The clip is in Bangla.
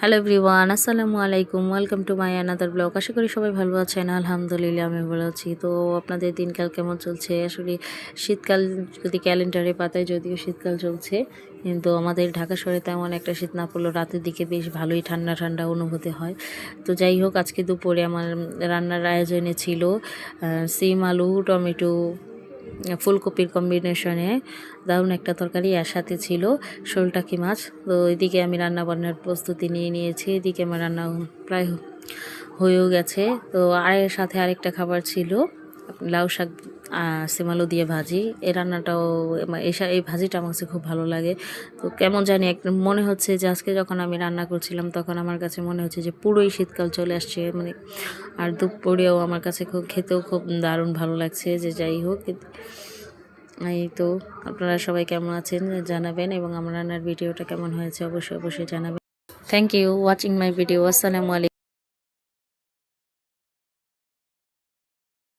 হ্যালো এভরিওয়ান আসসালামু আলাইকুম welcome to my another blog আশা করি সবাই ভালো আছেন। আলহামদুলিল্লাহ, আমি ভালো আছি। তো আপনাদের দিনকাল কেমন চলছে? আসলে শীতকাল যদি ক্যালেন্ডারে পাতায়, যদিও শীতকাল চলছে, কিন্তু আমাদের ঢাকা শহরে তেমন একটা শীত না পড়লেও রাতের দিকে বেশ ভালোই ঠান্ডা ঠান্ডা অনুভূতি হয়। তো যাই হোক, আজকে দুপুরে আমার রান্নার আয়োজনে ছিল সিম, আলু, টমেটো ফুলকপির কম্বিনেশনে দারুণ একটা তরকারি আর সাথে ছিল শোলটাকি মাছ। তো এদিকে আমি রান্না বান্নার প্রস্তুতি নিয়ে নিয়েছি। এদিকে আমার রান্না প্রায় হয়েও গেছে। তো আয়ের সাথে আরেকটা খাবার ছিল, লাউ শাক সেমালো দিয়ে ভাজি। এই রান্নাটাও এসা এই এই ভাজিটা আমার কাছে খুব ভালো লাগে। তো কেমন জানি এক মনে হচ্ছে যে আজকে যখন আমি রান্না করছিলাম, তখন আমার কাছে মনে হচ্ছে যে পুরোই শীতকাল চলে আসছে। মানে আর দুপুরেও আমার কাছে খুব খেতেও খুব দারুণ ভালো লাগছে যে যাই হোক। এই তো, আপনারা সবাই কেমন আছেন জানাবেন এবং আমার রান্নার ভিডিওটা কেমন হয়েছে অবশ্যই অবশ্যই জানাবেন। Thank you watching my video আসসালামু আলাইকুম